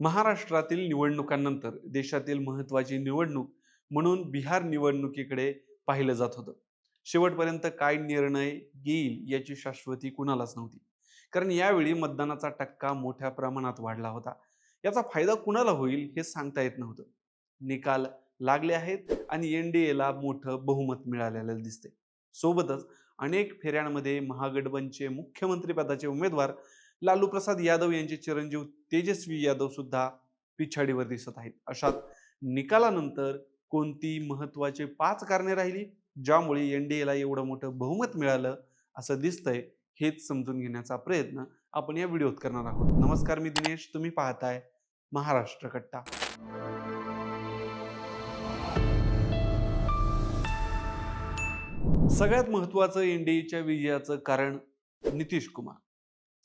महाराष्ट्रातील निवडणुकांनंतर देशातील महत्वाची निवडणूक म्हणून बिहार निवडणुकीकडे पाहिलं जात होतं. शेवटपर्यंत काय निर्णय येईल याची शाश्वती कुणालाच नव्हती. कारण यावेळी मतदानाचा टक्का मोठ्या प्रमाणात वाढला होता. याचा फायदा कुणाला होईल हे सांगता येत नव्हतं. निकाल लागले आहेत आणि एन डी एला मोठं बहुमत मिळालेलं दिसते सोबतच अनेक फेऱ्यांमध्ये महागठबंधनचे मुख्यमंत्रीपदाचे उमेदवार लालू प्रसाद यादव यांचे चिरंजीव तेजस्वी यादव सुद्धा पिछाडीवर दिसत आहेत. अशात निकालानंतर कोणती महत्वाची पाच कारणे राहिली? ज्यामुळे एनडीएला एवढं मोठं बहुमत मिळालं असं दिसतंय हेच समजून घेण्याचा प्रयत्न आपण या व्हिडिओत करणार आहोत. नमस्कार मी दिनेश तुम्ही पाहताय महाराष्ट्र कट्टा. सगळ्यात महत्वाचं एनडीएच्या विजयाचं कारण नितीश कुमार.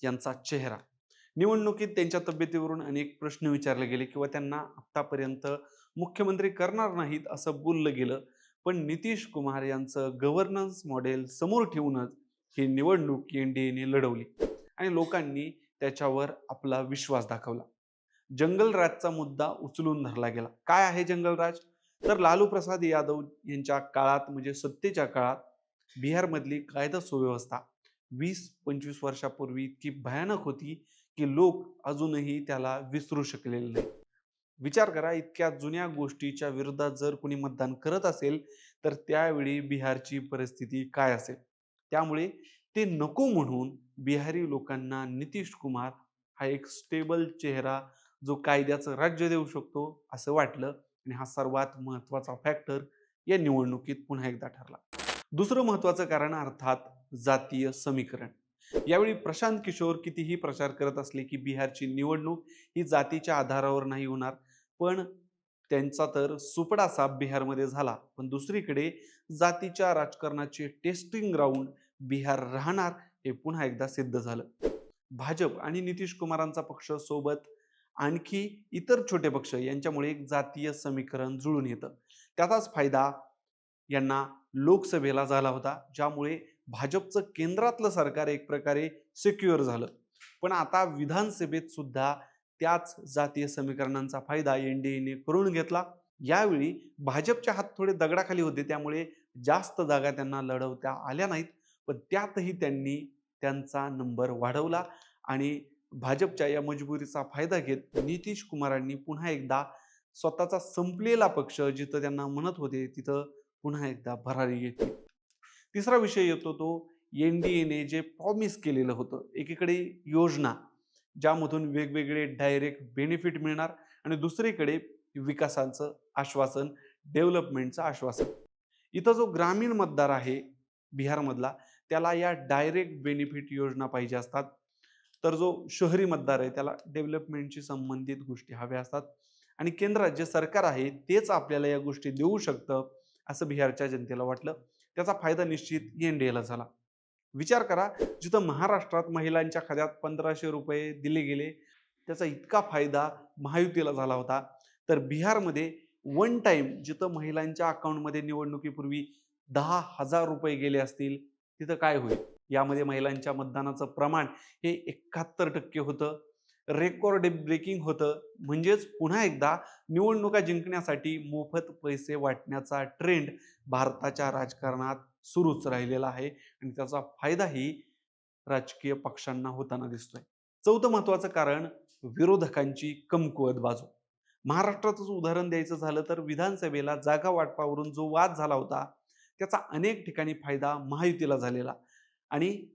यांचा चेहरा. निवडणुकीत त्यांच्या तब्येतीवरून अनेक प्रश्न विचारले गेले किंवा त्यांना आतापर्यंत मुख्यमंत्री करणार नाहीत असं बोललं गेलं. पण नितीश कुमार यांचं गव्हर्नन्स मॉडेल समोर ठेवूनच ही निवडणूक एन डी एने लढवली आणि लोकांनी त्याच्यावर आपला विश्वास दाखवला. जंगलराजचा मुद्दा उचलून धरला गेला. काय आहे जंगलराज? तर लालू प्रसाद यादव यांच्या काळात म्हणजे सत्तेच्या काळात बिहारमधली कायदा सुव्यवस्था वीस पंचवीस वर्षापूर्वी इतकी भयानक होती की लोक अजूनही त्याला विसरू शकलेले नाही विचार करा इतक्या जुन्या गोष्टीच्या विरोधात जर कोणी मतदान करत असेल तर त्यावेळी बिहारची परिस्थिती काय असेल? त्यामुळे ते नको म्हणून बिहारी लोकांना नितीश कुमार हा एक स्टेबल चेहरा जो कायद्याचं राज्य देऊ शकतो असं वाटलं. आणि हा सर्वात महत्त्वाचा फॅक्टर या निवडणुकीत पुन्हा एकदा ठरला. दुसरं महत्वाचं कारण अर्थात जातीय समीकरण. यावेळी प्रशांत किशोर कितीही प्रचार करत असले की बिहारची निवडणूक ही जातीच्या आधारावर नाही होणार पण त्यांचा तर सुपडा साप बिहारमध्ये झाला. पण दुसरीकडे जातीच्या राजकारणाचे टेस्टिंग ग्राउंड बिहार राहणार हे पुन्हा एकदा सिद्ध झालं. भाजप आणि नितीश कुमारांचा पक्ष सोबत आणखी इतर छोटे पक्ष यांच्यामुळे एक जातीय समीकरण जुळून येतं. त्याचाच फायदा यांना लोकसभेला झाला होता ज्यामुळे भाजपचं केंद्रातलं सरकार एक प्रकारे सिक्युअर झालं. पण आता विधानसभेत सुद्धा त्याच जातीय समीकरणांचा फायदा एन डी एने करून घेतला. यावेळी भाजपच्या हात थोडे दगडाखाली होते त्यामुळे जास्त जागा त्यांना लढवता आल्या नाहीत. पण त्यातही त्यांनी त्यांचा नंबर वाढवला आणि भाजपच्या या मजबुरीचा फायदा घेत नितीश कुमारांनी पुन्हा एकदा स्वतःचा संपलेला पक्ष जिथं त्यांना म्हणत होते तिथं पुन्हा एकदा भरारी येते. तिसरा विषय येतो तो एन डी एने जे प्रॉमिस केलेलं होतं एकीकडे योजना ज्यामधून वेगवेगळे डायरेक्ट बेनिफिट मिळणार आणि दुसरीकडे विकासाचं आश्वासन डेव्हलपमेंटचं आश्वासन. इथं जो ग्रामीण मतदार आहे बिहारमधला त्याला या डायरेक्ट बेनिफिट योजना पाहिजे असतात. तर जो शहरी मतदार आहे त्याला डेव्हलपमेंटशी संबंधित गोष्टी हव्या असतात. आणि केंद्रात जे सरकार आहे तेच आपल्याला या गोष्टी देऊ शकतं. असं बिहारच्या जनतेला वाटलं. त्याचा फायदा निश्चित एन डी एला झाला. विचार करा जिथं महाराष्ट्रात महिलांच्या खात्यात पंधराशे रुपये दिले गेले त्याचा इतका फायदा महायुतीला झाला होता. तर बिहारमध्ये वन टाईम जिथं महिलांच्या अकाउंटमध्ये निवडणुकीपूर्वी दहा हजार रुपये गेले असतील तिथं काय होईल? यामध्ये महिलांच्या मतदानाचं प्रमाण हे एकाहत्तर टक्के होतं. रेकॉर्ड ब्रेकिंग होतं. म्हणजेच पुन्हा एकदा निवडणुका जिंकण्यासाठी मोफत पैसे वाटण्याचा ट्रेंड भारताच्या राजकारणात सुरूच राहिलेला आहे. आणि त्याचा फायदाही राजकीय पक्षांना होताना दिसतोय. चौथं महत्वाचं कारण विरोधकांची कमकुवत बाजू. महाराष्ट्रातच उदाहरण द्यायचं झालं तर विधानसभेला जागा वाटपावरून जो वाद झाला होता त्याचा अनेक ठिकाणी फायदा महायुतीला झालेला. आणि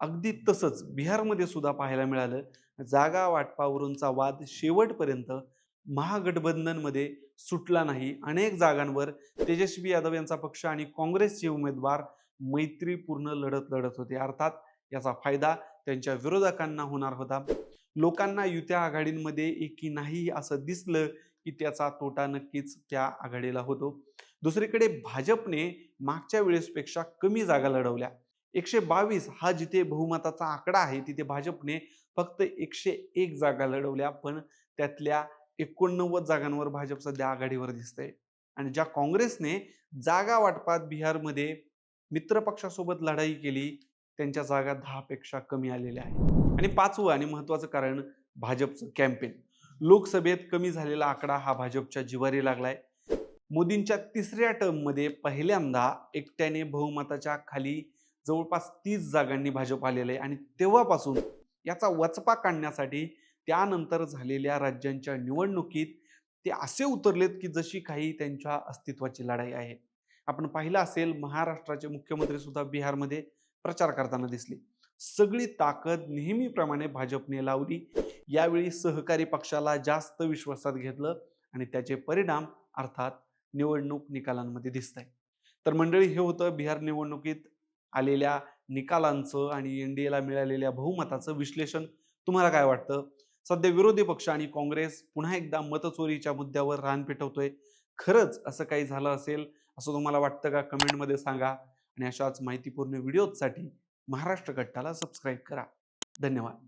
अगदी तसंच बिहारमध्ये सुद्धा पाहायला मिळालं. जागा वाटपावरूनचा वाद शेवटपर्यंत महागठबंधनमध्ये सुटला नाही. अनेक जागांवर तेजस्वी यादव यांचा पक्ष आणि काँग्रेसचे उमेदवार मैत्रीपूर्ण लढत लढत होते. अर्थात याचा फायदा त्यांच्या विरोधकांना होणार होता. लोकांना युत्या आघाडींमध्ये एकी नाही असं दिसलं की त्याचा तोटा नक्कीच त्या आघाडीला होतो. दुसरीकडे भाजपने मागच्या वेळेसपेक्षा कमी जागा लढवल्या. एकशे बावीस हा जिथे बहुमताचा आकडा आहे तिथे भाजपने फक्त एकशे एक जागा लढवल्या पण त्यातल्या एकोणनव्वद जागांवर भाजप सध्या आघाडीवर दिसतंय. आणि ज्या काँग्रेसने जागा वाटपात बिहारमध्ये मित्रपक्षासोबत लढाई केली त्यांच्या जागा दहा पेक्षा कमी आलेल्या आहेत. आणि पाचवं आणि महत्वाचं कारण भाजपचं कॅम्पेन लोकसभेत कमी झालेला आकडा हा भाजपच्या जिवारी लागलाय. मोदींच्या तिसऱ्या टर्ममध्ये पहिल्यांदा एकट्याने बहुमताच्या खाली जवळपास तीस जागांनी भाजप आलेलं आहे. आणि तेव्हापासून याचा वचपा काढण्यासाठी त्यानंतर झालेल्या राज्यांच्या निवडणुकीत ते असे उतरलेत की जशी काही त्यांच्या अस्तित्वाची लढाई आहे. आपण पाहिलं असेल महाराष्ट्राचे मुख्यमंत्री सुद्धा बिहारमध्ये प्रचार करताना दिसले. सगळी ताकद नेहमीप्रमाणे भाजपने लावली. यावेळी सहकारी पक्षाला जास्त विश्वासात घेतलं आणि त्याचे परिणाम अर्थात निवडणूक निकालांमध्ये दिसत आहे तर मंडळी हे होतं बिहार निवडणुकीत आलेल्या निकालांचं आणि एन डी एला मिळालेल्या बहुमताचं विश्लेषण तुम्हाला काय वाटतं? सध्या विरोधी पक्ष आणि काँग्रेस पुन्हा एकदा मतचोरीच्या मुद्द्यावर रान पेटवतोय. खरंच असं काही झालं असेल असं तुम्हाला वाटतं का? कमेंटमध्ये सांगा. आणि अशाच माहितीपूर्ण व्हिडिओसाठी महाराष्ट्र गट्टाला सबस्क्राईब करा. धन्यवाद.